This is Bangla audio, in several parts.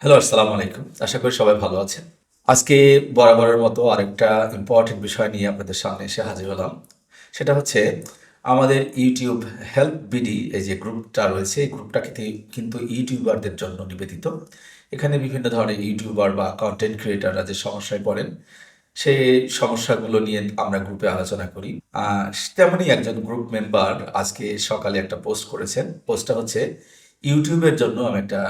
হ্যালো আসসালামু আলাইকুম। আশা করি সবাই ভালো আছেন। আজকে বরাবরের মতো আরেকটা ইম্পর্টেন্ট বিষয় নিয়ে আপনাদের সামনে এসে হাজির হলাম। সেটা হচ্ছে আমাদের ইউটিউব হেল্প বিডি এই যে গ্রুপটা রয়েছে, এই গ্রুপটা কিন্তু- ইউটিউবারদের জন্য নিবেদিত। এখানে বিভিন্ন ধরনের ইউটিউবার বা কন্টেন্ট ক্রিয়েটাররা যে সমস্যায় পড়েন সেই সমস্যাগুলো নিয়ে আমরা গ্রুপে আলোচনা করি। তেমনই একজন গ্রুপ মেম্বার আজকে সকালে একটা পোস্ট করেছেন। পোস্টটা হচ্ছে ইউটিউবের জন্য আমি একটা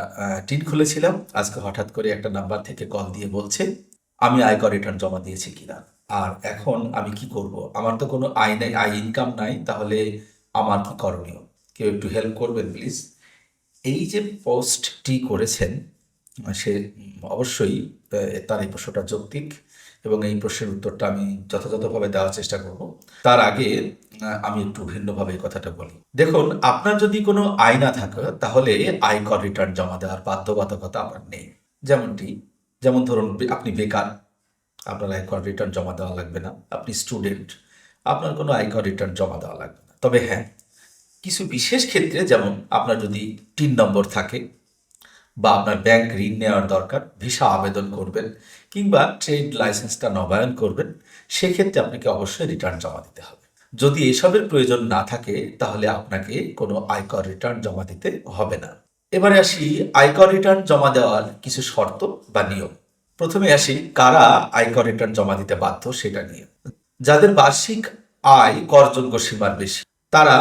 টিন খুলেছিলাম। আজকে হঠাৎ করে একটা নাম্বার থেকে কল দিয়ে বলছে, আমি আয়কর রিটার্ন জমা দিয়েছি কিনা? আর এখন আমি কি করব? আমার তো কোনো আয় নাই, আয় ইনকাম নাই, তাহলে আমার কি করণীয়? কেউ একটু হেল্প করবেন প্লিজ এই যে পোস্টটি করেছেন, সে অবশ্যই তার এই প্রশ্নটা যৌক্তিক। এবং এই প্রশ্নের উত্তরটা আমি যথাযথভাবে দেওয়ার চেষ্টা করব। তার আগে আমি একটু ভিন্নভাবে এই কথাটা বলি। দেখুন, আপনার যদি কোনো আয় না থাকে, তাহলে আয়কর রিটার্ন জমা দেওয়ার বাধ্যবাধকতা আপনার নেই। যেমনটি, যেমন ধরুন আপনি বেকার, আপনার আয়কর রিটার্ন জমা দেওয়া লাগবে না, আপনি স্টুডেন্ট আপনার কোনো আয়কর রিটার্ন জমা দেওয়া লাগবে না। তবে হ্যাঁ কিছু বিশেষ ক্ষেত্রে, যেমন আপনার যদি তিন নম্বর থাকে বা আপনার ব্যাংক ঋণ নেওয়ার দরকার ভিসা আবেদন করবেন কিংবা ট্রেড লাইসেন্সটা নবায়ন করবেন, সেক্ষেত্রে আপনাকে অবশ্যই রিটার্ন জমা দিতে হবে। যদি এসবের প্রয়োজন না থাকে, তাহলে আপনাকে কোনো আয়কর রিটার্ন জমা দিতে হবে না। এবারে আসি, আয়কর রিটার্ন জমা দেওয়ার কিছু শর্ত বা নিয়ম। প্রথমে আসি, কারা আয়কর রিটার্ন জমা দিতে বাধ্য সেটা নিয়ে। যাদের বার্ষিক আয় করযোগ্য সীমার বেশি, তারা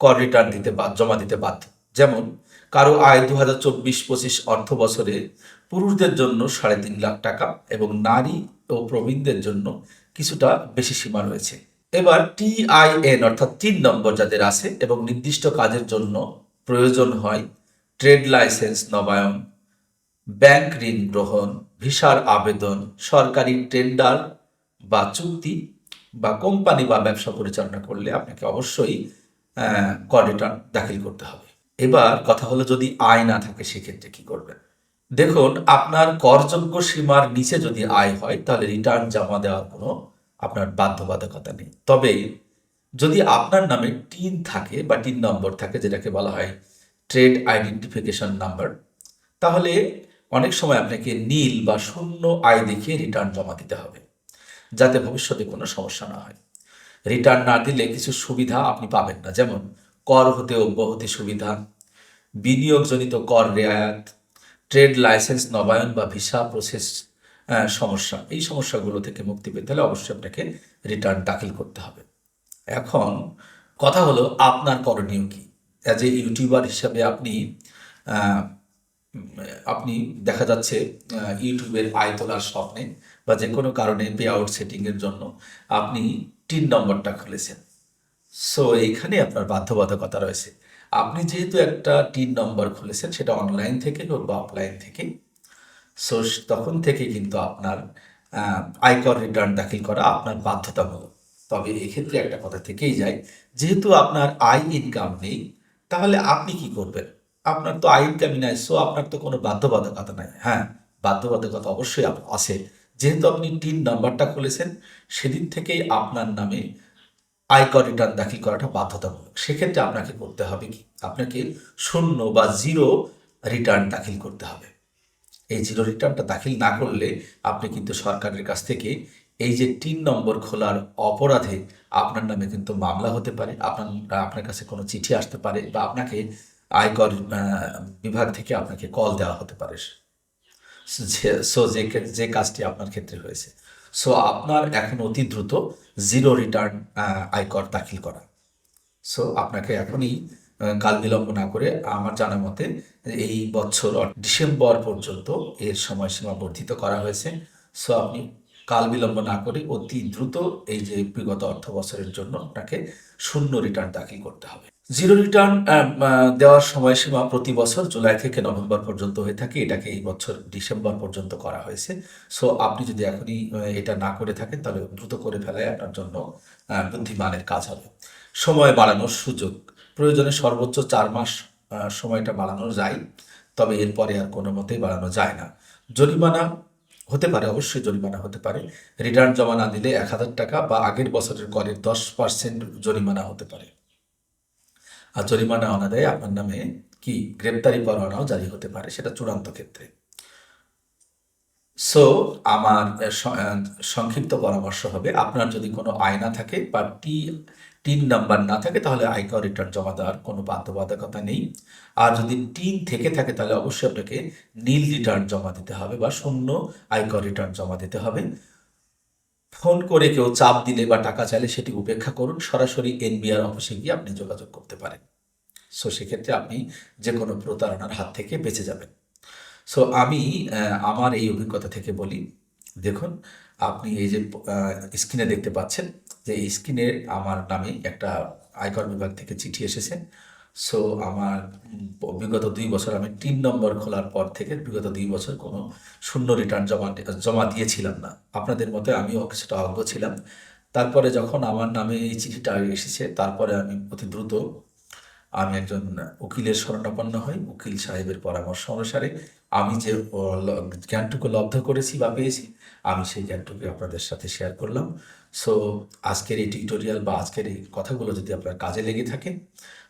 কর রিটার্ন দিতে জমা দিতে বাধ্য। যেমন কারও আয় দু হাজার চব্বিশ পঁচিশ অর্থ বছরে পুরুষদের জন্য সাড়ে তিন লাখ টাকা এবং নারী ও প্রবীণদের জন্য কিছুটা বেশি সীমা রয়েছে। এবার টিআইএন অর্থাৎ তিন নম্বর যাদের আছে এবং নির্দিষ্ট কাজের জন্য প্রয়োজন হয় ট্রেড লাইসেন্স, নবায়ন, ব্যাংক ঋণ গ্রহণ, ভিসার আবেদন, সরকারি টেন্ডার বা চুক্তি বা কোম্পানি বা ব্যবসা পরিচালনা করলে আপনাকে অবশ্যই কর রিটার্ন দাখিল করতে হবে। এবার কথা হলো যদি আয় না থাকে সেক্ষেত্রে কি করবেন? দেখুন, আপনার করযোগ্য সীমার নিচে যদি আয় হয়, তাহলে রিটার্ন জমা দেওয়ার কোনো আপনার বাধ্যবাধকতা নেই। তবে যদি আপনার নামে টিন থাকে বা টিন নম্বর থাকে, যেটাকে বলা হয় ট্রেড আইডেন্টিফিকেশন নাম্বার তাহলে অনেক সময় আপনাকে নীল বা শূন্য আয় দেখিয়ে রিটার্ন জমা দিতে হবে, যাতে ভবিষ্যতে কোনো সমস্যা না হয়। রিটার্ন না দিলে কিছু সুবিধা আপনি পাবেন না। যেমন কর হতে অব্যাহতি সুবিধা। বিনিয়োগজনিত কর রেয়াত ট্রেড লাইসেন্স, নবায়ন বা ভিসা প্রসেস সমস্যা। এই সমস্যাগুলো থেকে মুক্তি পেতে হলে অবশ্যই আপনাকে রিটার্ন দাখিল করতে হবে। এখন কথা হলো, আপনার করণীয় কি? অ্যাজ এ ইউটিউবার হিসাবে আপনি আপনি দেখা যাচ্ছে ইউটিউবের আয় তোলার স্বপ্নে বা যে কোনো কারণে পে আউট সেটিংয়ের জন্য আপনি তিন নম্বরটা খুলেছেন। সো এইখানে আপনার বাধ্যবাধকতা রয়েছে। আপনি যেহেতু একটা টিন নম্বর খুলেছেন, সেটা অনলাইন থেকে হোক বা অফলাইন থেকে সো তখন থেকে কিন্তু আপনার আয়কর রিটার্ন দাখিল করা আপনার বাধ্যতামূলক। তবে এক্ষেত্রে একটা কথা থেকেই যায়, যেহেতু আপনার আয় ইনকাম নেই, তাহলে আপনি কি করবেন? আপনার তো আয় ইনকামই নাই সো আপনার তো কোনো বাধ্যবাধকতা নাই। হ্যাঁ বাধ্যবাধকতা অবশ্যই আছে। যেহেতু আপনি টিন নাম্বারটা খুলেছেন, সেদিন থেকেই আপনার নামে আয়কর রিটার্ন দাখিল করাটা বাধ্যতামূলক। সেক্ষেত্রে আপনাকে করতে হবে কি? আপনাকে শূন্য বা জিরো রিটার্ন দাখিল করতে হবে। এই জিরো রিটার্নটা দাখিল না করলে আপনি কিন্তু সরকারের কাছ থেকে এই যে তিন নম্বর খোলার অপরাধে আপনার নামে কিন্তু মামলা হতে পারে, আপনার আপনার কাছে কোনো চিঠি আসতে পারে বা আপনাকে আয়কর বিভাগ থেকে আপনাকে কল দেওয়া হতে পারে। সো যে যে কাজটি আপনার ক্ষেত্রে হয়েছে। সো আপনার এখন অতি দ্রুত জিরো রিটার্ন আয়কর দাখিল করা। সো আপনাকে এখনই কাল বিলম্ব না করে আমার জানা মতে এই বছর ডিসেম্বর পর্যন্ত এর সময়সীমা বর্ধিত করা হয়েছে। সো আপনি কাল বিলম্ব না করে অতি দ্রুত এই যে বিগত অর্থ বছরের জন্য আপনাকে শূন্য রিটার্ন দাখিল করতে হবে। জিরো রিটার্ন দেওয়ার সময়সীমা প্রতি বছর জুলাই থেকে নভেম্বর পর্যন্ত হয়ে থাকে। এটাকে এই বছর ডিসেম্বর পর্যন্ত করা হয়েছে। সো আপনি যদি এখনই এটা না করে থাকেন, তাহলে দ্রুত করে ফেলায় আপনার জন্য বুদ্ধিমানের কাজ হবে। সময় বাড়ানোর সুযোগ। প্রয়োজনে সর্বোচ্চ চার মাস সময়টা বাড়ানো যায়, তবে এরপরে আর কোনো মতেই বাড়ানো যায় না। জরিমানা হতে পারে, অবশ্যই জরিমানা হতে পারে। রিটার্ন জমা না দিলে এক হাজার টাকা বা আগের বছরের করের দশ পার্সেন্ট জরিমানা হতে পারে। আর জরিমানা অনাদায়ে আপনার নামে কি? গ্রেপ্তারি পরোয়ানাও জারি হতে পারে, সেটা চূড়ান্ত ক্ষেত্রে। সো আমার সংক্ষিপ্ত পরামর্শ হবে, আপনার যদি কোনো আয়না থাকে বা টি টিন নাম্বার না থাকে, তাহলে আয়কর রিটার্ন জমা দেওয়ার কোনো বাধ্যবাধকতা নেই। আর যদি টিন থেকে থাকে, তাহলে অবশ্যই আপনাকে নীল রিটার্ন জমা দিতে হবে বা শূন্য আয়কর রিটার্ন জমা দিতে হবে। ফোন করে কেউ চাপ দিলে বা টাকা চাইলে সেটি উপেক্ষা করুন। সরাসরি এনবিআর অফিসে গিয়ে আপনি যোগাযোগ করতে পারেন। সো সেক্ষেত্রে আপনি যে কোনো প্রতারণার হাত থেকে বেঁচে যাবেন। সো আমি আমার এই অভিজ্ঞতা থেকে বলি, দেখুন, আপনি এই যে স্ক্রিনে দেখতে পাচ্ছেন যে, এই স্ক্রিনে আমার নামে একটা আয়কর বিভাগ থেকে চিঠি এসেছে। সো আমার বিগত দুই বছর আমি তিন নম্বর খোলার পর থেকে বিগত দুই বছর কোনো শূন্য রিটার্ন জমা জমা দিয়েছিলাম না। আপনাদের মতো আমিও কিছুটা অজ্ঞ ছিলাম। তারপরে যখন আমার নামে এই চিঠিটা এসেছে, তারপরে আমি অতি দ্রুত আমি একজন উকিলের শরণাপন্ন হই। উকিল সাহেবের পরামর্শ অনুসারে আমি যে জ্ঞানটুকু লব্ধ করেছি বা পেয়েছি, আমি সেই জ্ঞানটুকু আপনাদের সাথে শেয়ার করলাম। সো আজকের এই টিউটোরিয়াল বা আজকের এই কথাগুলো যদি আপনার কাজে লেগে থাকে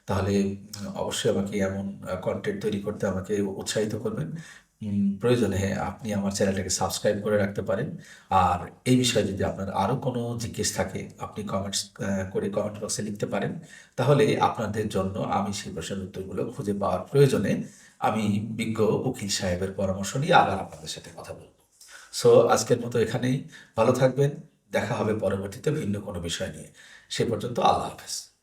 তাহলে অবশ্যই আমাকে এমন কন্টেন্ট তৈরি করতে আমাকে উৎসাহিত করবেন। প্রয়োজনে আপনি আমার চ্যানেলটাকে সাবস্ক্রাইব করে রাখতে পারেন। আর এই বিষয়ে যদি আপনার আরও কোনো জিজ্ঞেস থাকে, আপনি কমেন্টস করে কমেন্ট বক্সে লিখতে পারেন। তাহলে আপনাদের জন্য আমি সেই প্রশ্নের উত্তরগুলো খুঁজে পাওয়ার প্রয়োজনে আমি বিজ্ঞ উকিল সাহেবের পরামর্শ নিয়ে আবার আপনাদের সাথে কথা বলব। সো আজকের মতো এখানেই। ভালো থাকবেন। দেখা হবে পরবর্তীতে ভিন্ন কোনো বিষয় নিয়ে। সে পর্যন্ত আল্লাহ হাফেজ।